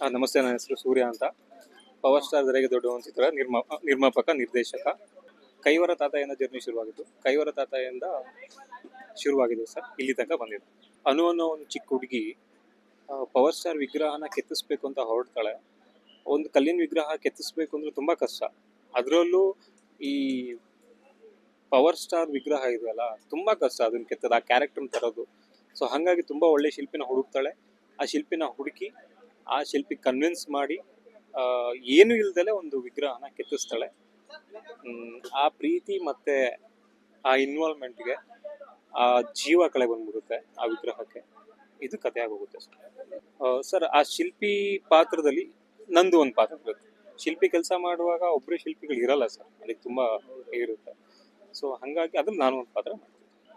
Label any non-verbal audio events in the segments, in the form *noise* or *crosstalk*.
ಆ, ನಮಸ್ತೆ ನನ್ನ ಹೆಸರು ಸೂರ್ಯ ಅಂತ. ಪವರ್ ಸ್ಟಾರ್ ದರೆಗೆ ದೊಡ್ಡ ಒಂದು ಚಿತ್ರ ನಿರ್ಮಾ ನಿರ್ಮಾಪಕ ನಿರ್ದೇಶಕ. ಕೈವರ ತಾತೆಯಿಂದ ಜರ್ನಿ ಶುರುವಾಗಿದ್ದು ಕೈವರ ತಾತೆಯಿಂದ ಶುರುವಾಗಿದೆ ಸರ್ ಇಲ್ಲಿ ತನಕ ಬಂದಿದೆ ಅನು ಅನ್ನೋ ಒಂದು ಚಿಕ್ಕ ಹುಡುಗಿ ಪವರ್ ಸ್ಟಾರ್ ವಿಗ್ರಹನ ಕೆತ್ತಿಸ್ಬೇಕು ಅಂತ ಹೊರಡ್ತಾಳೆ. ಒಂದು ಕಲ್ಲಿನ ವಿಗ್ರಹ ಕೆತ್ತಿಸ್ಬೇಕು ಅಂದ್ರೆ ತುಂಬ ಕಷ್ಟ. ಅದರಲ್ಲೂ ಈ ಪವರ್ ಸ್ಟಾರ್ ವಿಗ್ರಹ ಇದೆಯಲ್ಲ ತುಂಬ ಕಷ್ಟ ಅದನ್ನ ಕೆತ್ತದ ಆ ಕ್ಯಾರೆಕ್ಟರ್ನ ತರೋದು. ಸೊ ಹಾಗಾಗಿ ತುಂಬ ಒಳ್ಳೆ ಶಿಲ್ಪಿನ ಹುಡುಕ್ತಾಳೆ. ಆ ಶಿಲ್ಪಿನ ಹುಡುಕಿ ಆ ಶಿಲ್ಪಿ ಕನ್ವಿನ್ಸ್ ಮಾಡಿ ಏನು ಇಲ್ದಲೆ ಒಂದು ವಿಗ್ರಹನ ಕೆತ್ತಿಸ್ತಾಳೆ. ಆ ಪ್ರೀತಿ ಮತ್ತೆ ಆ ಇನ್ವಾಲ್ವ್ಮೆಂಟ್ಗೆ ಆ ಜೀವ ಕಳೆ ಬಂದ್ಬಿಡುತ್ತೆ ಆ ವಿಗ್ರಹಕ್ಕೆ. ಇದು ಕಥೆ ಆಗೋಗುತ್ತೆ ಸರ್. ಸರ್, ಆ ಶಿಲ್ಪಿ ಪಾತ್ರದಲ್ಲಿ ನಂದು ಒಂದು ಪಾತ್ರ ಇರುತ್ತೆ. ಶಿಲ್ಪಿ ಕೆಲಸ ಮಾಡುವಾಗ ಒಬ್ಬರೇ ಶಿಲ್ಪಿಗಳು ಇರಲ್ಲ ಸರ್. ಅದಕ್ಕೆ ತುಂಬ ಇರುತ್ತೆ. ಸೊ ಹಾಗಾಗಿ ಅದ್ರಲ್ಲಿ ನಾನು ಒಂದು ಪಾತ್ರ ಮಾಡ್ತೀನಿ.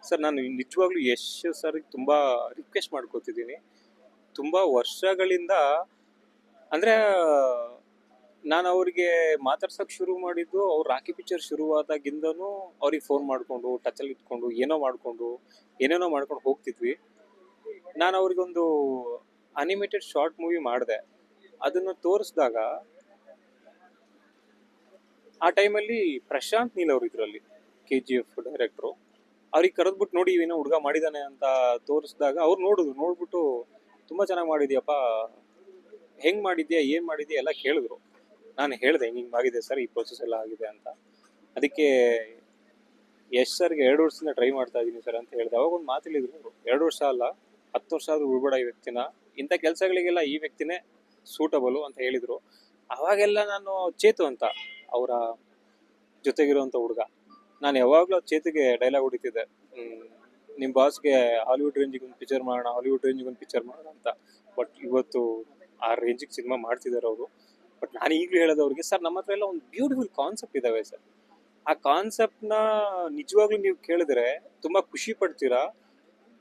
ಸರ್, ನಾನು ನಿಜವಾಗ್ಲೂ ಯಶ್ ಸರ್ಗೆ ತುಂಬ ರಿಕ್ವೆಸ್ಟ್ ಮಾಡ್ಕೋತಿದ್ದೀನಿ. ತುಂಬ ವರ್ಷಗಳಿಂದ, ಅಂದರೆ, ನಾನು ಅವರಿಗೆ ಮಾತಾಡ್ಸೋಕೆ ಶುರು ಮಾಡಿದ್ದು, ಅವ್ರು ರಾಕಿ ಪಿಕ್ಚರ್ ಶುರುವಾದಾಗಿಂದನೂ ಅವ್ರಿಗೆ ಫೋನ್ ಮಾಡಿಕೊಂಡು ಟಚಲ್ಲಿ ಇಟ್ಕೊಂಡು, ಏನೋ ಮಾಡಿಕೊಂಡು, ಏನೇನೋ ಮಾಡ್ಕೊಂಡು ಹೋಗ್ತಿದ್ವಿ. ನಾನು ಅವ್ರಿಗೊಂದು ಅನಿಮೇಟೆಡ್ ಶಾರ್ಟ್ ಮೂವಿ ಮಾಡಿದೆ. ಅದನ್ನು ತೋರಿಸಿದಾಗ, ಆ ಟೈಮಲ್ಲಿ ಪ್ರಶಾಂತ್ ನೀಲ್ ಅವರು ಇದ್ರಲ್ಲಿ ಕೆ ಜಿ ಎಫ್ ಡೈರೆಕ್ಟ್ರು ಅವ್ರಿಗೆ ಕರೆದ್ಬಿಟ್ಟು ನೋಡಿ ಏನೋ ಹುಡುಗ ಮಾಡಿದಾನೆ ಅಂತ ತೋರಿಸಿದಾಗ, ಅವ್ರು ನೋಡಿದ್ರು, ನೋಡ್ಬಿಟ್ಟು ತುಂಬ ಚೆನ್ನಾಗಿ ಮಾಡಿದ್ಯಪ್ಪ. ಹೆಂಗೆ ಮಾಡಿದ್ಯಾ, ಏನು ಮಾಡಿದ್ಯಾ ಎಲ್ಲ ಕೇಳಿದ್ರು. ನಾನು ಹೇಳಿದೆ, ಹಿಂಗೆ ಆಗಿದೆ ಸರ್, ಈ ಪ್ರೊಸೆಸ್ ಎಲ್ಲ ಆಗಿದೆ ಅಂತ. ಅದಕ್ಕೆ ಯಶ್ ಸರ್ಗೆ ಎರಡು ವರ್ಷದಿಂದ ಟ್ರೈ ಮಾಡ್ತಾ ಇದ್ದೀನಿ ಸರ್ ಅಂತ ಹೇಳಿದೆ. ಅವಾಗ ಒಂದು ಮಾತು ಹೇಳಿದ್ರು ಅವರು. ಎರಡು ವರ್ಷ ಅಲ್ಲ, ಹತ್ತು ವರ್ಷ ಆದರೂ ಉಳ್ಬೇಡ ಈ ವ್ಯಕ್ತಿನ. ಇಂಥ ಕೆಲಸಗಳಿಗೆಲ್ಲ ಈ ವ್ಯಕ್ತಿನೇ ಸೂಟಬಲು ಅಂತ ಹೇಳಿದರು. ಅವಾಗೆಲ್ಲ ನಾನು ಚೇತು ಅಂತ, ಅವರ ಜೊತೆಗಿರುವಂಥ ಹುಡುಗ. ನಾನು ಯಾವಾಗಲೂ ಚೇತುಗೆ ಡೈಲಾಗ್ ಹೊಡಿತಿದ್ದೆ. ನಿಮ್ಮ ಬಾಸ್ಗೆ ಹಾಲಿವುಡ್ ರೇಂಜಿಗೆ ಒಂದು ಪಿಕ್ಚರ್ ಮಾಡೋಣ ಹಾಲಿವುಡ್ ರೇಂಜಿಗೆ ಒಂದು ಪಿಕ್ಚರ್ ಮಾಡೋಣ ಅಂತ. ಬಟ್ ಇವತ್ತು ಆ ರೇಂಜಿಗೆ ಸಿನಿಮಾ ಮಾಡ್ತಿದ್ದಾರೆ ಅವರು. ಬಟ್ ನಾನು ಈಗಲೂ ಹೇಳೋದು ಅವ್ರಿಗೆ, ಸರ್, ನಮ್ಮ ಹತ್ರ ಎಲ್ಲ ಒಂದು ಬ್ಯೂಟಿಫುಲ್ ಕಾನ್ಸೆಪ್ಟ್ ಇದ್ದಾವೆ ಸರ್. ಆ ಕಾನ್ಸೆಪ್ಟ್ನ ನಿಜವಾಗ್ಲೂ ನೀವು ಕೇಳಿದ್ರೆ ತುಂಬ ಖುಷಿ ಪಡ್ತೀರಾ?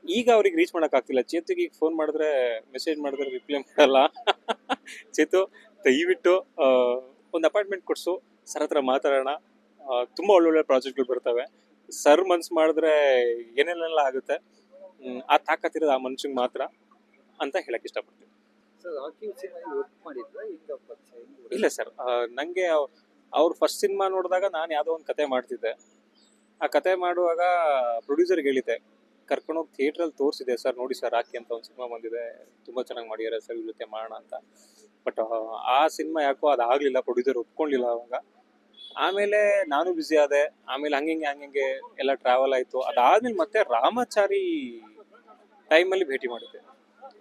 ಈಗ ಅವ್ರಿಗೆ ರೀಚ್ ಮಾಡೋಕ್ಕಾಗ್ತಿಲ್ಲ ಚೇತುಗೆ ಈಗ ಫೋನ್ ಮಾಡಿದ್ರೆ ಮೆಸೇಜ್ ಮಾಡಿದ್ರೆ ರಿಪ್ಲೈ ಮಾಡಲ್ಲ. *laughs* ಚೇತು, ದಯವಿಟ್ಟು ಒಂದು ಅಪಾಯಿಂಟ್ಮೆಂಟ್ ಕೊಡಿಸು. ಸರ್ ಹತ್ರ ಮಾತಾಡೋಣ. ತುಂಬ ಒಳ್ಳೊಳ್ಳೆ ಪ್ರಾಜೆಕ್ಟ್ಗಳು ಬರ್ತವೆ. ಸರ್ ಮನ್ಸು ಮಾಡಿದ್ರೆ ಏನೇನೆಲ್ಲ ಆಗುತ್ತೆ? ಆ ತಾಕತ್ತಿರೋದು ಆ ಮನುಷ್ಯಂಗೆ ಮಾತ್ರ ಅಂತ ಹೇಳಕ್ ಇಷ್ಟಪಡ್ತೀನಿ. ಇಲ್ಲ ಸರ್ ನನಗೆ ಅವ್ರು ಫಸ್ಟ್ ಸಿನಿಮಾ ನೋಡಿದಾಗ ನಾನು ಯಾವುದೋ ಒಂದು ಕತೆ ಮಾಡ್ತಿದ್ದೆ. ಆ ಕತೆ ಮಾಡುವಾಗ ಪ್ರೊಡ್ಯೂಸರ್ಗೆ ಹೇಳಿದ್ದೆ ಕರ್ಕೊಂಡೋಗಿ ಥಿಯೇಟ್ರಲ್ಲಿ ತೋರಿಸಿದೆ ಸರ್ ನೋಡಿ ಸರ್ ರಾಕಿ ಅಂತ ಒಂದು ಸಿನಿಮಾ ಬಂದಿದೆ ತುಂಬ ಚೆನ್ನಾಗಿ ಮಾಡಿದ್ದಾರೆ ಸರ್ ಇವ್ರ ಜೊತೆ ಮಾಡೋಣ ಅಂತ. ಬಟ್ ಆ ಸಿನಿಮಾ ಯಾಕೋ ಅದಾಗಲಿಲ್ಲ ಪ್ರೊಡ್ಯೂಸರ್ ಒಪ್ಕೊಂಡಿಲ್ಲ ಅವಾಗ. ಆಮೇಲೆ ನಾನು ಬ್ಯುಸಿ ಆದೆ, ಆಮೇಲೆ ಹಂಗೆ ಹಂಗೆ ಎಲ್ಲ ಟ್ರಾವೆಲ್ ಆಯಿತು. ಅದಾದ್ಮೇಲೆ ಮತ್ತೆ ರಾಮಾಚಾರಿ ಟೈಮಲ್ಲಿ ಭೇಟಿ ಮಾಡಿದ್ದೆ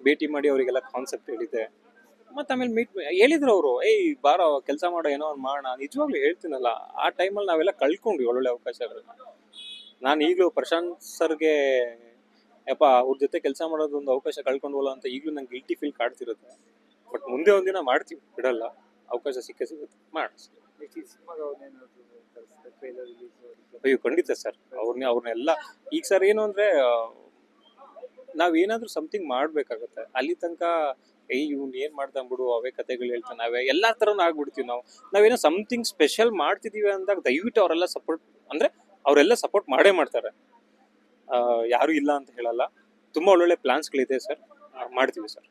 ಭೇಟಿ ಮಾಡಿ ಅವರಿಗೆಲ್ಲ ಕಾನ್ಸೆಪ್ಟ್ ಹೇಳಿದ್ದೆ ಮತ್ತೆ ಆಮೇಲೆ ಮೀಟ್ ಹೇಳಿದ್ರು ಅವರು, ಏಯ್, ಬಾರೋ, ಕೆಲಸ ಮಾಡೋ, ಏನೋ ಒಂದು ಮಾಡೋಣ ನಿಜವಾಗ್ಲೂ ಹೇಳ್ತೀನಲ್ಲ, ಆ ಟೈಮಲ್ಲಿ ನಾವೆಲ್ಲ ಕಳ್ಕೊಂಡ್ವಿ ಒಳ್ಳೊಳ್ಳೆ ಅವಕಾಶಗಳನ್ನ ನಾನು ಈಗಲೂ ಪ್ರಶಾಂತ್ ಸರ್ಗೆ, ಯಪ್ಪ, ಅವ್ರ ಜೊತೆ ಕೆಲಸ ಮಾಡೋದೊಂದು ಅವಕಾಶ ಕಳ್ಕೊಂಡ್ವಲ್ಲ ಅಂತ ಈಗಲೂ ನಂಗೆ ಗಿಲ್ಟಿ ಫೀಲ್ ಕಾಡ್ತಿರುತ್ತೆ ಬಟ್ ಮುಂದೆ ಒಂದಿನ ಮಾಡ್ತೀವಿ, ಬಿಡಲ್ಲ, ಅವಕಾಶ ಸಿಕ್ಕೇ ಸಿಗುತ್ತೆ, ಮಾಡಿ. ಅಯ್ಯೋ, ಖಂಡಿತ ಸರ್ ಅವ್ರನ್ನ, ಅವ್ರನ್ನೆಲ್ಲ, ಈಗ ಸರ್ ಏನು ಅಂದರೆ ನಾವೇನಾದ್ರೂ ಸಮಥಿಂಗ್ ಮಾಡಬೇಕಾಗತ್ತೆ. ಅಲ್ಲಿ ತನಕ ಏಯ್ ಇವ್ನು ಏನು ಮಾಡ್ತಾನೆ ಬಿಡು, ಅವೇ ಕತೆಗಳು ಹೇಳ್ತಾನೆ ಅವೇ ಎಲ್ಲ ಥರನೂ ಆಗ್ಬಿಡ್ತೀವಿ ನಾವು. ನಾವೇನೋ ಸಮಥಿಂಗ್ ಸ್ಪೆಷಲ್ ಮಾಡ್ತಿದ್ದೀವಿ ಅಂದಾಗ ದಯವಿಟ್ಟು ಅವರೆಲ್ಲ ಸಪೋರ್ಟ್ ಅಂದರೆ ಅವರೆಲ್ಲ ಸಪೋರ್ಟ್ ಮಾಡೇ ಮಾಡ್ತಾರೆ. ಯಾರು ಇಲ್ಲ ಅಂತ ಹೇಳಲ್ಲ. ತುಂಬ ಒಳ್ಳೊಳ್ಳೆ ಪ್ಲಾನ್ಸ್ಗಳಿದೆ ಸರ್ ಮಾಡ್ತೀವಿ ಸರ್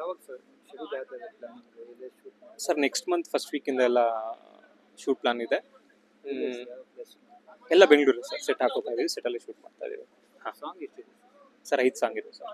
ಯಾವಾಗ ಸರ್ ಶುರು ಆಗ್ತದೆ ಪ್ಲಾನಿಂಗ್ ಎಲ್ಲ shoot sir next month first ವೀಕಿಂದ ಎಲ್ಲ ಶೂಟ್ ಪ್ಲಾನ್ ಇದೆ. ಹ್ಮ್. ಎಲ್ಲ ಬೆಂಗಳೂರು ಸರ್ ಸೆಟ್ ಹಾಕೋತಾ ಇದೀವಿ ಸೆಟಲ್ಲಿ ಶೂಟ್ ಮಾಡ್ತಾ ಇದೀವಿ. ಸಾಂಗ್ ಎಷ್ಟಿದೆ? ಸರ್ ಐದು ಸಾಂಗ್ ಇದೆ ಸರ್.